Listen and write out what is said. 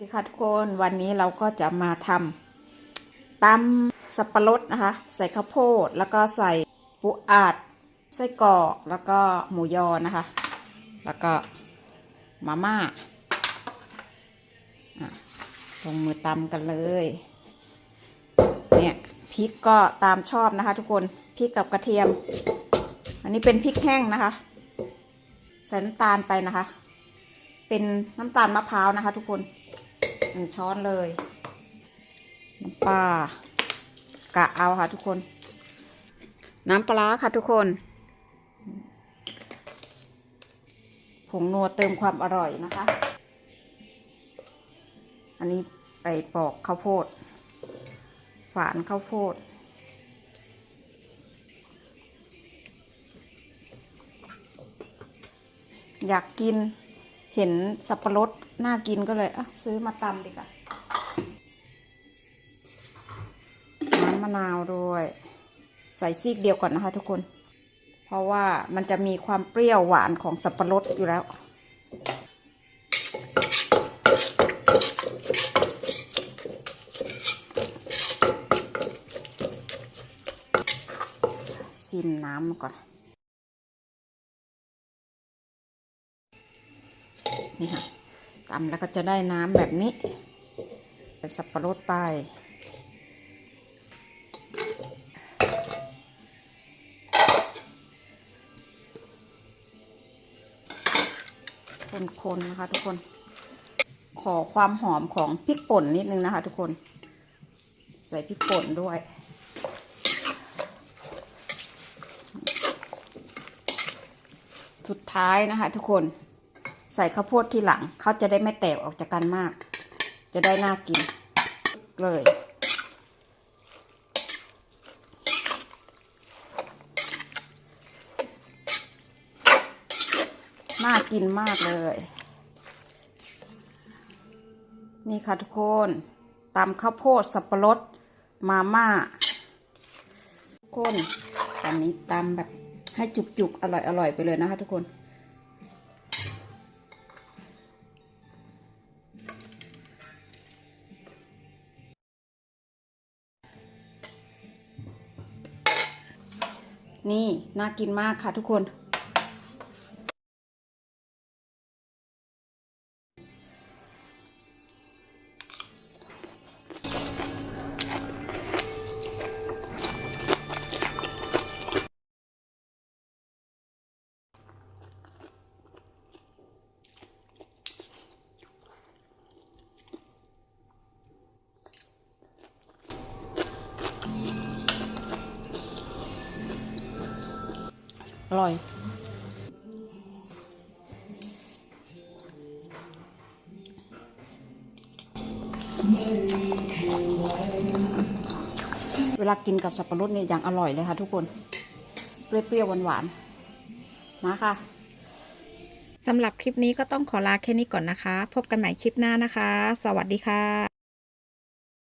สวัสดีค่ะทุกคนวันนี้เราก็จะมาทำตำสับปะรดนะคะ ใส่ข้าวโพดแล้วก็ใส่ปูอัดไส้กรอกแล้วก็หมูยอนะคะ แล้วก็มาม่าอะลงมือตำกันเลยเนี่ยพริกก็ตามชอบนะคะทุกคนพริกกับกระเทียม อันนี้เป็นพริกแห้งนะคะใส่น้ำตาลไปนะคะ เป็นน้ำตาลมะพร้าวนะคะทุกคน หนึ่งช้อนเลยน้ำปลากะเอาค่ะทุกคน น้ำปลาร้าค่ะทุกคนผงนัวเติมความอร่อยนะคะ อันนี้ไปปอกข้าวโพด ฝานข้าวโพด อยากกิน เห็นสับปะรดน่ากินก็เลยอะซื้อมาตำดีกว่าน้ำมะนาวด้วย ใส่ซีกเดียวก่อนนะคะทุกคน เพราะว่ามันจะมีความเปรี้ยวหวานของสับปะรดอยู่แล้วชิมน้ำก่อน นี่ค่ะตำแล้วก็จะได้น้ำแบบนี้ใส่สับปะรดไป คนๆนะคะทุกคน ขอความหอมของพริกป่นนิดนึงนะคะทุกคน ใส่พริกป่นด้วยสุดท้ายนะคะทุกคน ใส่ข้าวโพดที่หลังเขาจะได้ไม่แตกออกจากกันมาก จะได้น่ากินเลยน่ากินมากเลย นี่ค่ะทุกคนตำข้าวโพดสับปะรดมาม่าทุกคนอันนี้ตำแบบให้จุกๆ อร่อยๆ ไปเลยนะคะทุกคน นี่น่ากินมากค่ะทุกคน อร่อย เวลากินกับสับปะรดเนี่ยอย่างอร่อยเลยค่ะทุกคน เปรี้ยวๆหวานๆมาค่ะสำหรับคลิปนี้ก็ต้องขอลาแค่นี้ก่อนนะคะ พบกันใหม่คลิปหน้านะคะ สวัสดีค่ะ